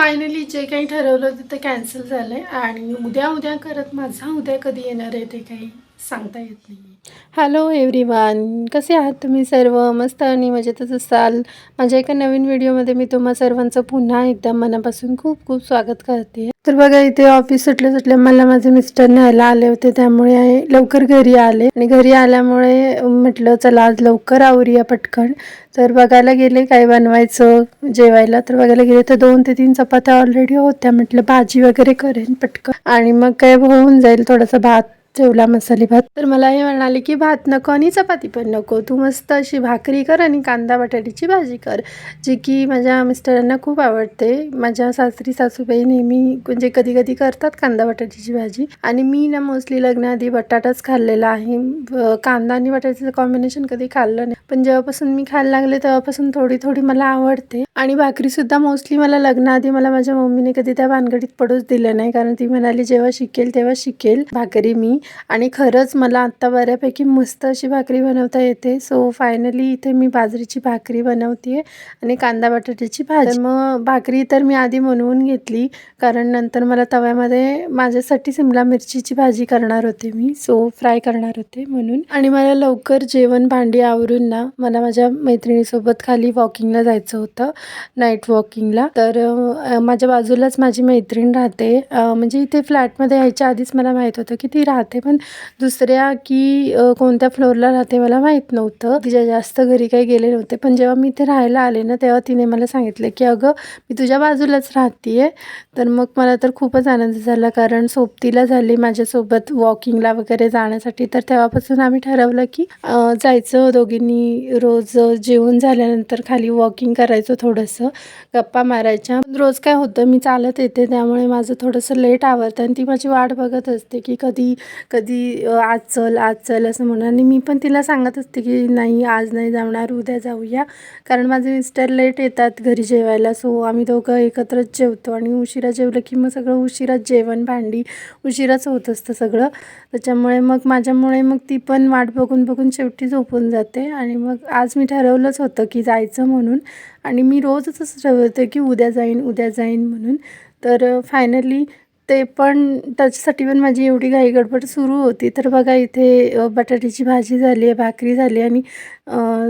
Finally जे काही ठरवलं होतं ते कॅन्सल झालं आहे आणि उद्या उद्या करत माझा उद्या कधी येणार आहे ते काही? सांगता येत नाही हॅलो एव्हरीवन कसे आहात तुम्ही सर्व? मस्त आणि मजेतच असाल? माझ्या एका नवीन व्हिडिओमध्ये मी तुम्हा सर्वांचं पुन्हा एकदा मनापासून खूप खूप स्वागत करते. तर बघा इथे ऑफिस सुटल्या सुटल्या मला माझे मिस्टर न्यायला आले होते. त्यामुळे लवकर घरी आले. आणि घरी आल्यामुळे म्हटलं चला आज लवकर आवरूया पटकन. तर बघायला गेले काय बनवायचं जेवायला. तर बघायला गेले तर दोन ते तीन चपात्या ऑलरेडी होत्या. म्हटलं भाजी वगैरे करेन पटकन. आणि मग काय होऊन जाईल थोडासा भात जेवला मसाले भात. तर मला हे म्हणाले की भात नको आणि चपाती पण नको. तू मस्त अशी भाकरी कर आणि कांदा बटाट्याची भाजी कर. जी की माझ्या मिस्टरांना खूप आवडते. माझ्या सासरी सासूबाई नेहमी म्हणजे कधी कधी करतात कांदा बटाट्याची भाजी. आणि मी ना मोस्टली लग्नाआधी बटाटाच खाल्लेला आहे. कांदा आणि बटाट्याचं कॉम्बिनेशन कधी खाल्लं नाही. पण जेव्हापासून मी खायला लागले तेव्हापासून थोडी थोडी मला आवडते. आणि भाकरीसुद्धा मोस्टली मला लग्नाआधी मला माझ्या मम्मीने कधी त्या भानगडीत पडूच दिलं नाही. कारण ती म्हणाली जेव्हा शिकेल तेव्हा शिकेल भाकरी मी. आणि खरंच मला आत्ता बऱ्यापैकी मस्त अशी भाकरी बनवता येते. सो फायनली इथे मी बाजरीची भाकरी बनवते आणि कांदा बटाट्याची भाजी. मग भाकरी तर मी आधी बनवून घेतली कारण नंतर मला तव्यामध्ये माझ्यासाठी सिमला मिरचीची भाजी करणार होते मी. सो फ्राय करणार होते म्हणून. आणि मला लवकर जेवण भांडी आवरून ना मला माझ्या मैत्रिणीसोबत खाली वॉकिंगला जायचं होतं नाईट वॉकिंगला तर माझ्या बाजूलाच माझी मैत्रीण राहते. म्हणजे इथे फ्लॅटमध्ये यायच्या आधीच मला माहीत होतं की ती राहते. पण दुसऱ्या की कोणत्या फ्लोअरला राहते मला माहीत नव्हतं. तिच्या जास्त घरी काही गेले नव्हते. पण जेव्हा मी इथे राहायला आले ना तेव्हा तिने मला सांगितलं की अगं मी तुझ्या बाजूलाच राहते तर मग मला तर खूपच आनंद झाला. कारण सोबतीला झाली माझ्यासोबत वॉकिंगला वगैरे जाण्यासाठी. तर तेव्हापासून आम्ही ठरवलं की जायचं दोघींनी रोज जेवण झाल्यानंतर खाली वॉकिंग करायचं थोडंसं. गप्पा मारायच्या. रोज काय होतं मी चालत येते. त्यामुळे माझं थोडंसं लेट आवडतं आणि ती माझी वाट बघत असते की कधी कधी आज चल आज चल असं म्हणून. आणि मी पण तिला सांगत असते की नाही आज नाही जाणार उद्या जाऊया. कारण माझे मिस्टर लेट येतात घरी जेवायला. सो आम्ही दोघं एकत्रच जेवतो आणि उशिरा जेवलं की मग सगळं उशिराच जेवण भांडी उशिराच होत असतं सगळं. त्याच्यामुळे मग माझ्यामुळे मग ती पण वाट बघून बघून शेवटी झोपून जाते. आणि मग आज मी ठरवलंच होतं की जायचं म्हणून. आणि मी रोजच असं ठरवते की उद्या जाईन उद्या जाईन म्हणून. तर फायनली ते पण त्याच्यासाठी पण माझी एवढी घाई गडबड सुरू होती. तर बघा इथे बटाट्याची भाजी झाली आहे भाकरी झाली आणि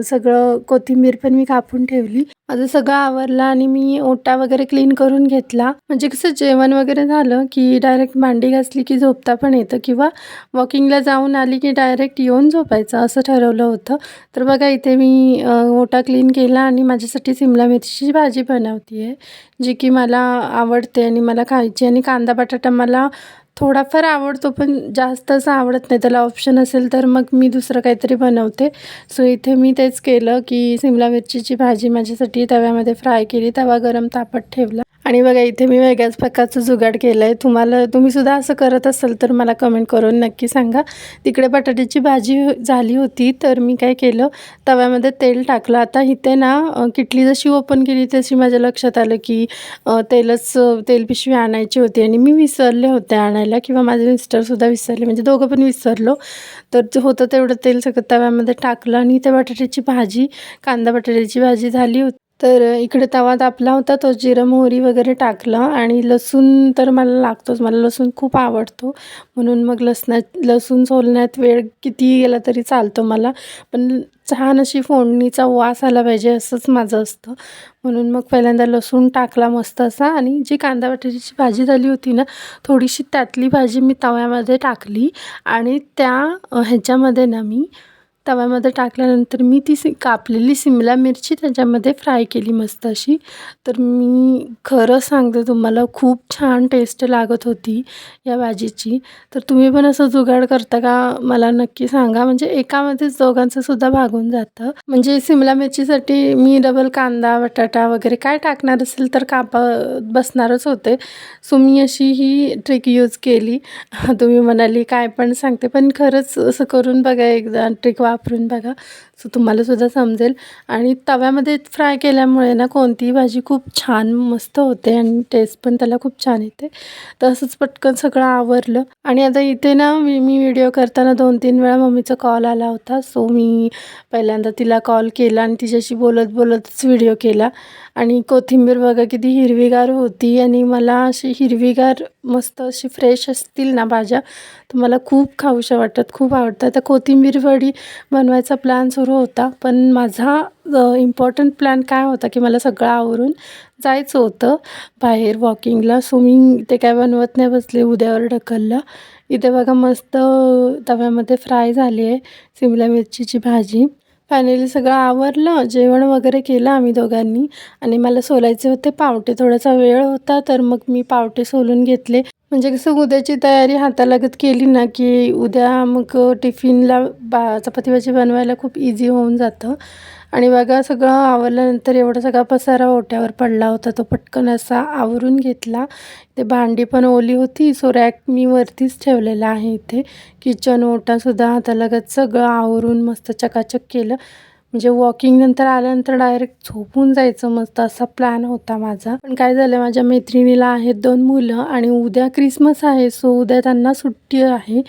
सगळं कोथिंबीर पण मी कापून ठेवली. माझं सगळं आवरलं आणि मी ओटा वगैरे क्लीन करून घेतला. म्हणजे कसं जेवण वगैरे झालं की डायरेक्ट भांडी घासली की झोपता पण येतं किंवा वॉकिंगला जाऊन आली की डायरेक्ट येऊन झोपायचं असं ठरवलं होतं. तर बघा इथे मी ओटा क्लीन केला आणि माझ्यासाठी सिमला मिरचीची भाजी बनवते आहे जी की मला आवडते आणि मला खायची. आणि कांदा बटाटा मला थोडाफार आवडतो पण जास्त असं आवडत नाही. त्याला ऑप्शन असेल तर मग मी दुसरं काहीतरी बनवते. सो इथे मी तेच केलं की सिमला मिरचीची भाजी माझ्यासाठी तव्यामध्ये फ्राय केली. तवा गरम तापत ठेवला. आणि बघा इथे मी वेगळ्याच प्रकारचं जुगाड केलं आहे तुम्हाला तुम्हीसुद्धा असं करत असाल तर मला कमेंट करून नक्की सांगा. तिकडे बटाट्याची भाजी झाली होती तर मी काय केलं? तव्यामध्ये तेल टाकलं. आता इथे ना किटली जशी ओपन केली तशी माझ्या लक्षात आलं की तेलच तेल पिशवी आणायची होती. आणि मी विसरले होते आणायला किंवा माझे मिस्टरसुद्धा विसरले. म्हणजे दोघं पण विसरलो. तर होतं तेवढं तेल सगळं तव्यामध्ये टाकलं. आणि त्या बटाट्याची भाजी कांदा बटाट्याची भाजी झाली होती. तर इकडे तवा तापला होता तो जिरं मोहरी वगैरे टाकलं आणि लसूण तर मला लागतोच मला लसूण खूप आवडतो. म्हणून मग लसणात लसूण सोलण्यात वेळ कितीही गेला तरी चालतो मला. पण छान अशी फोडणीचा वास आला पाहिजे असंच माझं असतं. म्हणून मग पहिल्यांदा लसूण टाकला मस्त असा आणि जी कांदा बटाट्याची भाजी झाली होती ना थोडीशी त्यातली भाजी मी तव्यामध्ये टाकली आणि त्या ह्याच्यामध्ये ना मी तव्यामध्ये टाकल्यानंतर मी ती सि कापलेली सिमला मिरची त्याच्यामध्ये फ्राय केली मस्त अशी. तर मी खरं सांगते तुम्हाला खूप छान टेस्ट लागत होती या भाजीची. तर तुम्ही पण असं जुगाड करता का? मला नक्की सांगा. म्हणजे एकामध्येच दोघांचं सुद्धा भागून जातं. म्हणजे सिमला मिरचीसाठी मी डबल कांदा बटाटा वगैरे काय टाकणार असेल तर कापा बसणारच होते. सो मी अशी ही ट्रिक यूज केली. तुम्ही म्हणाली काय पण सांगते. पण खरंच असं करून बघा एकदा ट्रिक वापरून बघा. सो तुम्हाला सुद्धा समजेल. आणि तव्यामध्ये फ्राय केल्यामुळे ना कोणतीही भाजी खूप छान मस्त होते आणि टेस्ट पण त्याला खूप छान येते. तसंच पटकन सगळं आवरलं. आणि आता इथे ना मी मी व्हिडिओ करताना दोन तीन वेळा मम्मीचा कॉल आला होता. सो मी पहिल्यांदा तिला कॉल केला आणि तिच्याशी बोलत बोलतच व्हिडिओ केला. आणि कोथिंबीर बघा किती हिरवीगार होती आणि मला अशी हिरवीगार मस्त अशी फ्रेश असतील ना भाज्या तर मला खूप खाऊशा वाटतात खूप आवडतात. तर कोथिंबीर वडी बनवायचा प्लॅन सुरू होता. पण माझा इम्पॉर्टंट प्लॅन काय होता की मला सगळं आवरून जायचं होतं. बाहेर वॉकिंगला सो मी ते काय बनवत नाही बसले उद्यावर ढकललं. इथे बघा मस्त तव्यामध्ये फ्राय झाली आहे शिमला मिरचीची भाजी. फायनली सगळं आवरलं जेवण वगैरे केलं आम्ही दोघांनी. आणि मला सोलायचे होते पावटे थोडासा वेळ होता तर मग मी पावटे सोलून घेतले. म्हणजे कसं उद्याची तयारी हातालागत केली ना की उद्या मग टिफिनला बा चपाती भाजी बनवायला खूप इझी होऊन जातं. आणि बघा सगळं आवरल्यानंतर एवढा सगळा पसारा ओट्यावर पडला होता. तो पटकन असा आवरून घेतला. ते भांडी पण ओली होती. सो रॅक मी वरतीच ठेवलेला आहे इथे. किचन ओटासुद्धा हातालागत सगळं आवरून मस्त चकाचक केलं. म्हणजे वॉकिंग नंतर आल्यानंतर डायरेक्ट झोपून जायचं. मस्त असा प्लॅन होता माझा. पण काय झालं माझ्या मैत्रिणीला आहेत दोन मुलं आणि उद्या क्रिसमस आहे सो उद्या त्यांना सुट्टी आहे.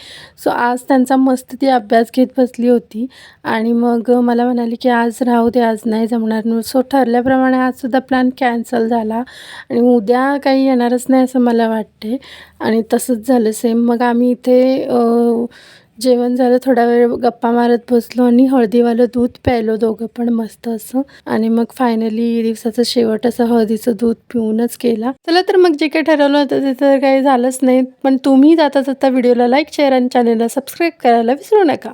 सो आज त्यांचा मस्त ती अभ्यास घेत बसली होती. आणि मग मला म्हणाली की आज राहू दे आज नाही जमणार. सो ठरल्याप्रमाणे आजसुद्धा प्लॅन कॅन्सल झाला. आणि उद्या काही येणारच नाही असं मला वाटते आणि तसंच झालं. सेम मग आम्ही इथे जेवण झालं थोडा वेळ गप्पा मारत बसलो आणि हळदीवालं दूध प्यायलो दोघं पण मस्त असं. आणि मग फायनली दिवसाचं शेवट असं हळदीचं दूध पिऊनच केला. चला तर मग जे काही ठरवलं होतं ते तर काही झालंच नाही. पण तुम्ही जाता जाता व्हिडिओला लाईक शेअर आणि चॅनलला सबस्क्राईब करायला विसरू नका.